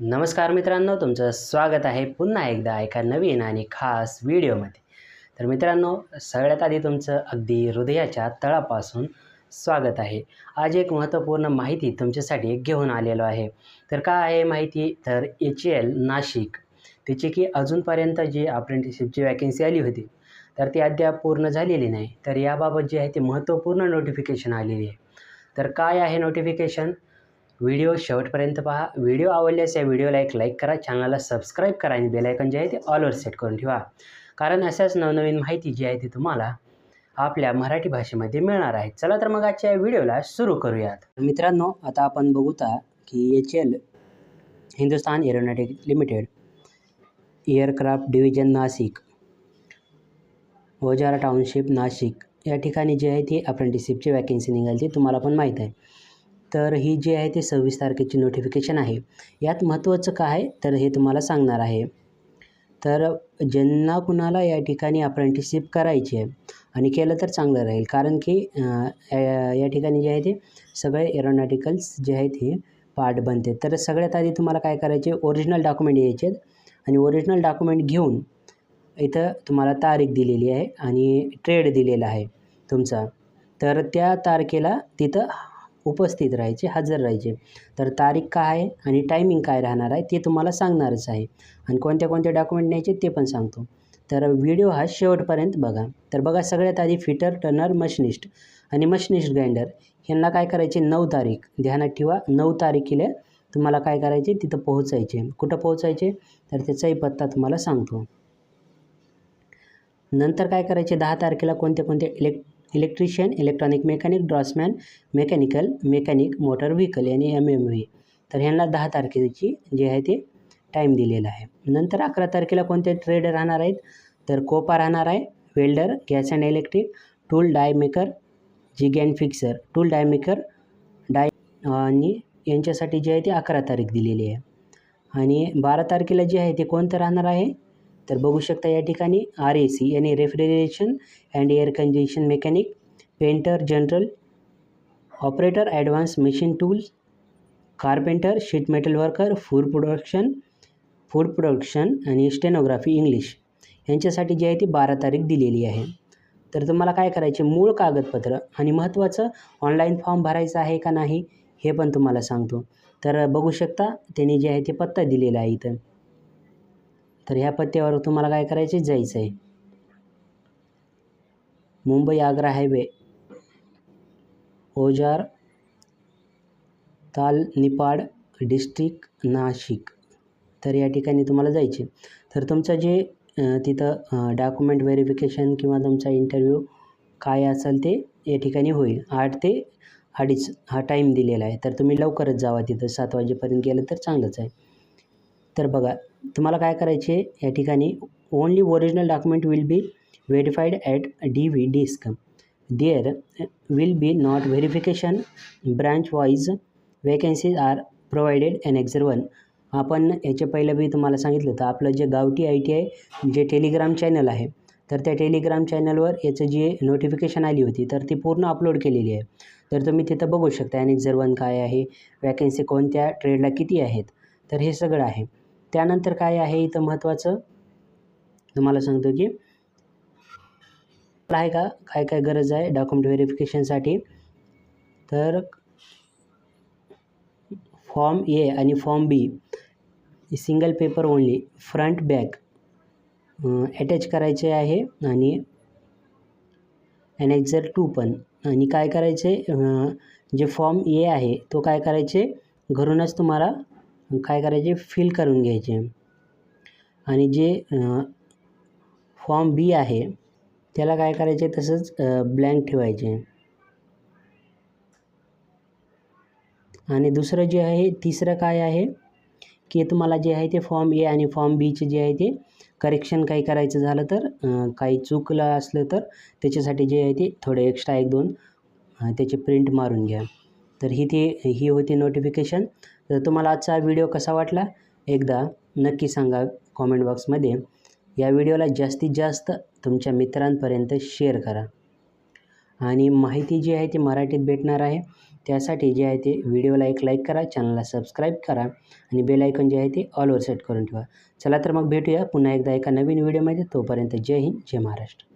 नमस्कार मित्रांनो तुमचं स्वागत आहे पुन्हा एकदा एका नवीन आणि खास व्हिडिओमध्ये. तर मित्रांनो सगळ्यात आधी तुमचं अगदी हृदयाच्या तळापासून स्वागत आहे. आज एक महत्त्वपूर्ण माहिती तुमच्यासाठी घेऊन आलेलो आहे. तर काय आहे माहिती? तर एच एल नाशिक. तिची की अजूनपर्यंत जी अप्रेंटिसशिपची वॅकन्सी आली होती तर ती अद्याप पूर्ण झालेली नाही. तर याबाबत जे आहे ते महत्त्वपूर्ण नोटिफिकेशन आलेली आहे. तर काय आहे नोटिफिकेशन व्हिडिओ शेवटपर्यंत पहा. व्हिडिओ आवडल्यास या व्हिडिओला एक लाईक करा. चॅनलला सबस्क्राईब करा आणि बेलायकन जे आहे ते ऑलवर सेट करून ठेवा. कारण अशाच नवनवीन माहिती जी आहे ती तुम्हाला आपल्या मराठी भाषेमध्ये मिळणार आहे. चला तर मग आजच्या व्हिडिओला सुरू करूयात. मित्रांनो आता आपण बघूता की H L Hindustan aeronautic limited aircraft division Nashik वजारा township Nashik या ठिकाणी जे आहे ती अप्रेंटिसशिपची वॅकेन्सी निघाली ती तुम्हाला पण माहीत आहे. तर ही जी आहे ती सव्वीस तारखेची नोटिफिकेशन आहे. यात महत्त्वाचं काय आहे तर हे तुम्हाला सांगणार आहे. तर ज्यांना कुणाला या ठिकाणी अप्रेंटिसशिप करायची आहे आणि केलं तर चांगलं राहील. कारण की या या ठिकाणी जे आहे ते सगळे एरोनॉटिकल्स जे आहेत हे पार्ट बनते. तर सगळ्यात आधी तुम्हाला काय करायचे ओरिजिनल डॉक्युमेंट यायचे आहेत. आणि ओरिजिनल डॉक्युमेंट घेऊन इथं तुम्हाला तारीख दिलेली आहे आणि ट्रेड दिलेला आहे तुमचा. तर त्या तारखेला तिथं उपस्थित राहायचे हजर राहायचे. तर तारीख काय आहे आणि टायमिंग काय राहणार आहे ते तुम्हाला सांगणारच आहे. आणि कोणत्या कोणते डॉक्युमेंट न्यायचे ते पण सांगतो. तर व्हिडिओ हा शेवटपर्यंत बघा. तर बघा सगळ्यात आधी फिटर टर्नर मशनिस्ट आणि मशनिस्ट ग्राइंडर यांना काय करायचे? नऊ तारीख. ध्यानात ठेवा. नऊ तारखेला तुम्हाला काय करायचे? तिथं पोहोचायचे. कुठं पोहोचायचे? तर त्याचाही पत्ता तुम्हाला सांगतो. नंतर काय करायचे? दहा तारखेला कोणते कोणते elect electrician electronic mechanic draughtsman mechanical mechanic motor vehicle आणि एम एम व्ही तर ह्यांना दहा तारखेची जे आहे ते टाईम दिलेला आहे. नंतर अकरा तारखेला कोणते ट्रेड राहणार आहेत? तर कोपा राहणार आहे welder gas and electric tool die maker jig and fixture tool die maker die आणि यांच्यासाठी जे आहे ते अकरा तारीख दिलेली आहे. आणि बारा तारखेला जे आहे ते कोणतं राहणार आहे? तर बघू शकता या ठिकाणी आर ए सी यानी refrigeration and air conditioning mechanic painter general operator advance machine tools carpenter sheet metal worker food production food production आणि स्टेनोग्राफी इंग्लिश यांच्यासाठी जी आहे ती बारा तारीख दिलेली आहे. तर तुम्हाला काय करायचे? मूळ कागदपत्र आणि महत्त्वाचं ऑनलाईन फॉर्म भरायचा आहे का नाही हे पण तुम्हाला सांगतो. तर बघू शकता त्यांनी जे आहे ते पत्ता दिलेला आहे इथं. तर ह्या पत्त्यावर तुम्हाला काय करायचे जायचं आहे मुंबई आग्रा हायवे. ओजार ताल निपाड डिस्ट्रिक्ट नाशिक. तर या ठिकाणी तुम्हाला जायचे तर तुमचं जे तिथं डॉक्युमेंट व्हेरिफिकेशन किंवा तुमचा इंटरव्ह्यू काय असेल ते या ठिकाणी होईल. आठ ते अडीच हा टाईम दिलेला आहे. तर तुम्ही लवकरच जावा तिथं. सात वाजेपर्यंत गेलं तर चांगलंच आहे. तर बघा तुम्हाला काय करायचे या ठिकाणी only original document will be verified at D V desk there will be not verification branch wise vacancies are provided annexure one आपण याच्या पहिलं बी तुम्हाला सांगितलं होतं आपलं जे गावठी आय टी आय जे टेलिग्राम चॅनल आहे तर त्या टेलिग्राम चॅनलवर याचं जे नोटिफिकेशन आली होती तर ती पूर्ण अपलोड केलेली आहे. तर तुम्ही तिथं बघू शकता आणि एक्झर वन काय आहे वॅकन्सी कोणत्या ट्रेडला किती आहेत तर हे सगळं आहे. त्यानंतर काय आहे इथं महत्त्वाचं तुम्हाला सांगतो की आहे का? काय काय गरज आहे डॉक्युमेंट व्हेरिफिकेशनसाठी तर फॉर्म ए आणि form B single paper only front back attach करायचे आहे आणि ॲनेक्झर टू पण. आणि काय करायचे? जे फॉर्म ए आहे तो काय करायचे? घरूनच तुम्हाला काय करायचे? फिल करून घ्यायचे. आणि जे फॉर्म बी आहे त्याला काय करायचे? तसंच ब्लँक ठेवायचे. आणि दुसरं जे आहे तिसरं काय आहे? की तुम्हाला जे आहे ते फॉर्म ए आणि फॉर्म बीचे जे आहे ते करेक्शन काही करायचं झालं तर काही चुकलं असलं तर त्याच्यासाठी जे आहे ते थोडे एक्स्ट्रा एक दोन त्याची प्रिंट मारून घ्या. तर ही ते ही होती नोटिफिकेशन तर तुम्हाला आजचा व्हिडिओ कसा वाटला एकदा नक्की सांगा कॉमेंट बॉक्समध्ये या व्हिडिओला जास्तीत जास्त तुमच्या मित्रांपर्यंत शेअर करा. आणि माहिती जी आहे ती मराठीत भेटणार आहे. त्यासाठी जे आहे ते व्हिडिओला एक लाईक करा चॅनलला सबस्क्राईब करा आणि बेल आयकॉन जे आहे ते ऑलवर सेट करून ठेवा. चला तर मग भेटूया पुन्हा एकदा एका नवीन व्हिडिओमध्ये तोपर्यंत जय हिंद जय महाराष्ट्र.